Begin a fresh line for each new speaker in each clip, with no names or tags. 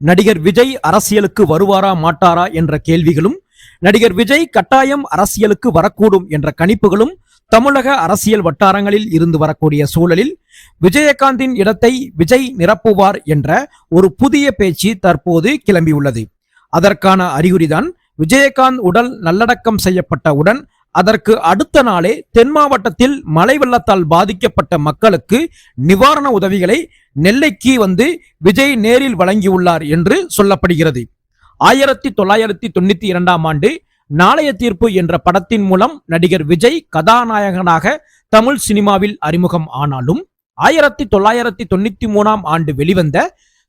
நடிகர் விஜய் அரசியலுக்கு வருவாரா மாட்டாரா என்ற கேள்விகளும் நடிகர் விஜய் கட்டாயம் அரசியலுக்கு வரக்கூடும் என்ற கணிப்புகளும் தமிழக அரசியல் வட்டாரங்களில் இருந்து வரக்கூடிய சூழலில் விஜயகாந்தின் இடத்தை விஜய் நிரப்புவார் என்ற ஒரு புதிய பேச்சு தற்போது கிளம்பியுள்ளது. அதற்கான அறிகுறிதான் விஜயகாந்த் உடல் நல்லடக்கம் செய்யப்பட்டவுடன் அதற்கு அடுத்த நாளே தென் மாவட்டத்தில் மழை வெள்ளத்தால் பாதிக்கப்பட்ட மக்களுக்கு நிவாரண உதவிகளை நெல்லைக்கு வந்து விஜய் நேரில் வழங்கியுள்ளார் என்று சொல்லப்படுகிறது. ஆயிரத்தி தொள்ளாயிரத்தி தொண்ணூத்தி இரண்டாம் ஆண்டு நாளைய தீர்ப்பு என்ற படத்தின் மூலம் நடிகர் விஜய் கதாநாயகனாக தமிழ் சினிமாவில் அறிமுகம் ஆனாலும் ஆயிரத்தி தொள்ளாயிரத்தி தொண்ணூத்தி மூணாம் ஆண்டு வெளிவந்த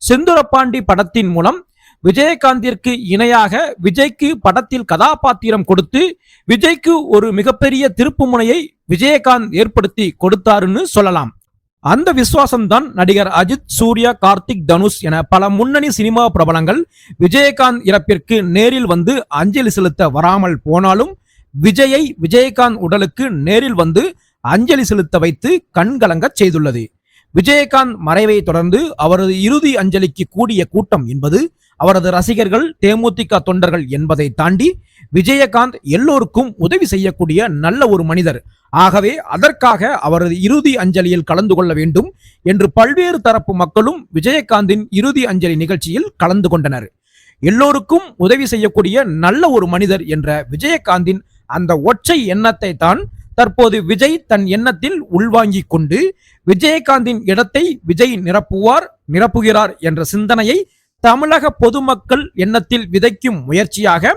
செந்துரப்பாண்டி படத்தின் மூலம் விஜயகாந்திற்கு இணையாக விஜய்க்கு படத்தில் கதாபாத்திரம் கொடுத்து விஜய்க்கு ஒரு மிகப்பெரிய திருப்புமுனையை விஜயகாந்த் ஏற்படுத்தி கொடுத்தாருன்னு சொல்லலாம். அந்த விசுவாசம்தான் நடிகர் அஜித் சூர்யா கார்த்திக் தனுஷ் என பல முன்னணி சினிமா பிரபலங்கள் விஜயகாந்த் இறப்பிற்கு நேரில் வந்து அஞ்சலி செலுத்த வராமல் போனாலும் விஜயை விஜயகாந்த் உடலுக்கு நேரில் வந்து அஞ்சலி செலுத்த வைத்து கண்கலங்கச் செய்துள்ளது. விஜயகாந்த் மறைவை தொடர்ந்து அவரது இறுதி அஞ்சலிக்கு கூடிய கூட்டம் என்பது அவரது ரசிகர்கள் தேமுதிக தொண்டர்கள் என்பதை தாண்டி விஜயகாந்த் எல்லோருக்கும் உதவி செய்யக்கூடிய நல்ல ஒரு மனிதர். ஆகவே அதற்காக அவரது இறுதி அஞ்சலியில் கலந்து கொள்ள வேண்டும் என்று பல்வேறு தரப்பு மக்களும் விஜயகாந்தின் இறுதி அஞ்சலி நிகழ்ச்சியில் கலந்து கொண்டனர். எல்லோருக்கும் உதவி செய்யக்கூடிய நல்ல ஒரு மனிதர் என்ற விஜயகாந்தின் அந்த ஒற்றை எண்ணத்தை தான் தற்போது விஜய் தன் எண்ணத்தில் உள்வாங்கிக் கொண்டு விஜயகாந்தின் இடத்தை விஜய் நிரப்புவார் நிரப்புகிறார் என்ற சிந்தனையை தமிழக பொதுமக்கள் எண்ணத்தில் விதைக்கும் முயற்சியாக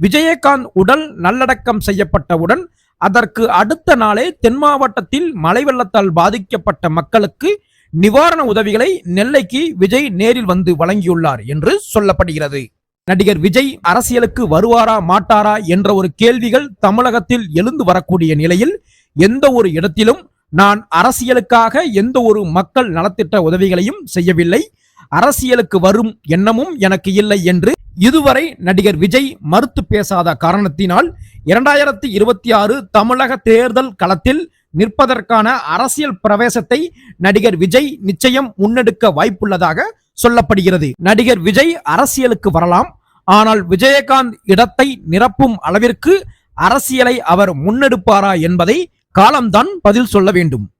விஜயகாந்த் உடல் நல்லடக்கம் செய்யப்பட்டவுடன் அதற்கு அடுத்த நாளே தென் மாவட்டத்தில் மழை வெள்ளத்தால் பாதிக்கப்பட்ட மக்களுக்கு நிவாரண உதவிகளை நெல்லைக்கு விஜய் நேரில் வந்து வழங்கியுள்ளார் என்று சொல்லப்படுகிறது. நடிகர் விஜய் அரசியலுக்கு வருவாரா மாட்டாரா என்ற ஒரு கேள்விகள் தமிழகத்தில் எழுந்து வரக்கூடிய நிலையில் எந்த ஒரு இடத்திலும் நான் அரசியலுக்காக எந்த ஒரு மக்கள் நலத்திட்ட உதவிகளையும் செய்யவில்லை. அரசியலுக்கு வரும் எண்ணமும் எனக்கு இல்லை என்று இதுவரை நடிகர் விஜய் மறுத்து பேசாத காரணத்தினால் இரண்டாயிரத்தி இருபத்தி ஆறு தமிழக தேர்தல் களத்தில் நிற்பதற்கான அரசியல் பிரவேசத்தை நடிகர் விஜய் நிச்சயம் முன்னெடுக்க வாய்ப்புள்ளதாக சொல்லப்படுகிறது. நடிகர் விஜய் அரசியலுக்கு வரலாம். ஆனால் விஜயகாந்த் இடத்தை நிரப்பும் அளவிற்கு அரசியலை அவர் முன்னெடுப்பாரா என்பதை காலம்தான் பதில் சொல்ல வேண்டும்.